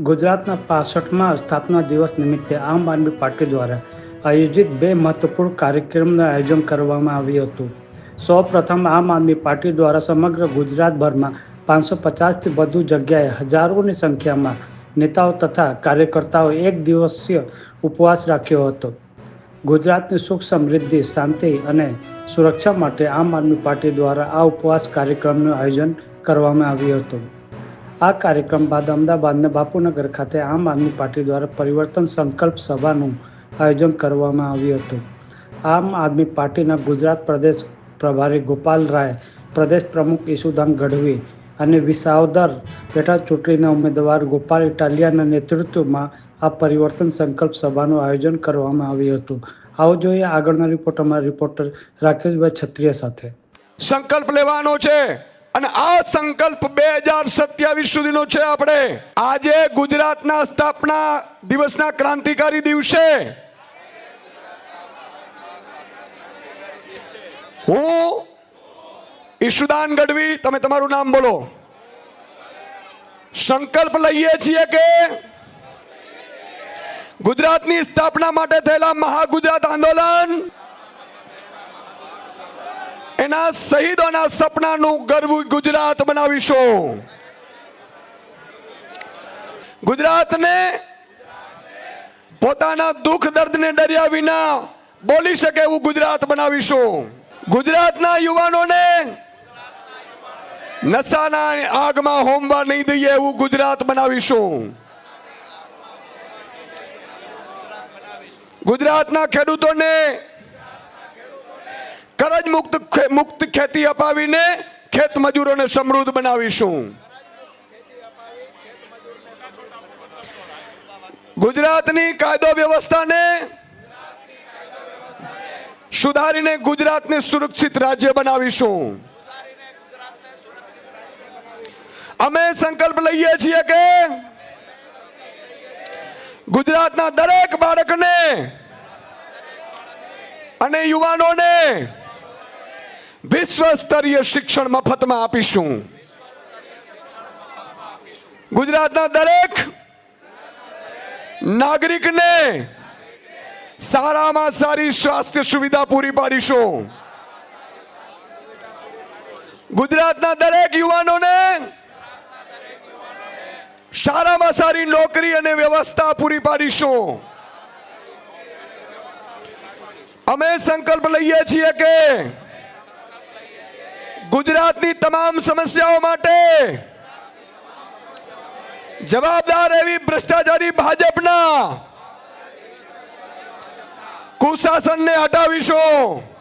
ગુજરાતના પાસઠમાં સ્થાપના દિવસ નિમિત્તે આમ આદમી પાર્ટી દ્વારા આયોજિત બે મહત્વપૂર્ણ કાર્યક્રમનું આયોજન કરવામાં આવ્યું હતું. સૌ પ્રથમ આમ આદમી પાર્ટી દ્વારા સમગ્ર ગુજરાતભરમાં પાંચસો પચાસથી વધુ જગ્યાએ હજારોની સંખ્યામાં નેતાઓ તથા કાર્યકર્તાઓ એક દિવસીય ઉપવાસ રાખ્યો હતો. ગુજરાતની સુખ સમૃદ્ધિ, શાંતિ અને સુરક્ષા માટે આમ આદમી પાર્ટી દ્વારા આ ઉપવાસ કાર્યક્રમનું આયોજન કરવામાં આવ્યું હતું. આ કાર્યક્રમ બાદ અમદાવાદના બાપુનગર ખાતે આમ આદમી પાર્ટી દ્વારા પરિવર્તન સંકલ્પ સભાનું આયોજન કરવામાં આવ્યું હતું. આમ આદમી પાર્ટીના ગુજરાત પ્રદેશ પ્રભારી ગોપાલ રાય, પ્રદેશ પ્રમુખ ઈસુદાન ગઢવી અને વિસાવદર પેટા ચૂંટણીના ઉમેદવાર ગોપાલ ઇટાલિયાના નેતૃત્વમાં આ પરિવર્તન સંકલ્પ સભાનું આયોજન કરવામાં આવ્યું હતું. આવો જોઈએ આગળના રિપોર્ટ અમારા રિપોર્ટર રાકેશભાઈ છત્રીય સાથે. સંકલ્પ લેવાનો છે. અને આ સંકલ્પ બે હજાર સત્યાવીસ સુધીનો છે આપણે. આજે ગુજરાતના સ્થાપના દિવસના ક્રાંતિકારી દિવસે. હું ઈશુદાન ગઢવી, તમે તમારું નામ બોલો. સંકલ્પ લઈએ છીએ કે ગુજરાતની સ્થાપના માટે થયેલા મહાગુજરાત આંદોલન એના શહીદોના સપનાનું ગર્વ ગુજરાત બનાવીશું. ગુજરાતને પોતાના દુઃખ દર્દને ડર્યા વિના બોલી શકે એવું ગુજરાત બનાવીશું. ગુજરાતના યુવાનોને નશાના આગમાં હોમવા નહીં દઈએ એવું ગુજરાત બનાવીશું. ગુજરાતના ખેડૂતોને કરજ મુક્ત મુક્ત ખેતી અપાવીને ખેત મજૂરોને સમૃદ્ધ બનાવીશું. ગુજરાતની કાયદો વ્યવસ્થાને સુધારીને ગુજરાતને સુરક્ષિત રાજ્ય બનાવીશું. અમે સંકલ્પ લઈએ છીએ કે ગુજરાતના દરેક બાળકને અને યુવાનોને વિશ્વ સ્તરીય શિક્ષણ મફતમાં આપીશું. ગુજરાતના દરેક નાગરિકને સારામાં સારી સ્વાસ્થ્ય સુવિધા પૂરી પાડીશું. ગુજરાતના દરેક યુવાનોને સારામાં સારી નોકરી અને વ્યવસ્થા પૂરી પાડીશું. અમે સંકલ્પ લઈએ છીએ કે ગુજરાતની તમામ સમસ્યાઓ માટે જવાબદાર એવી ભ્રષ્ટાચારી ભાજપના કુશાસનને હટાવીશું.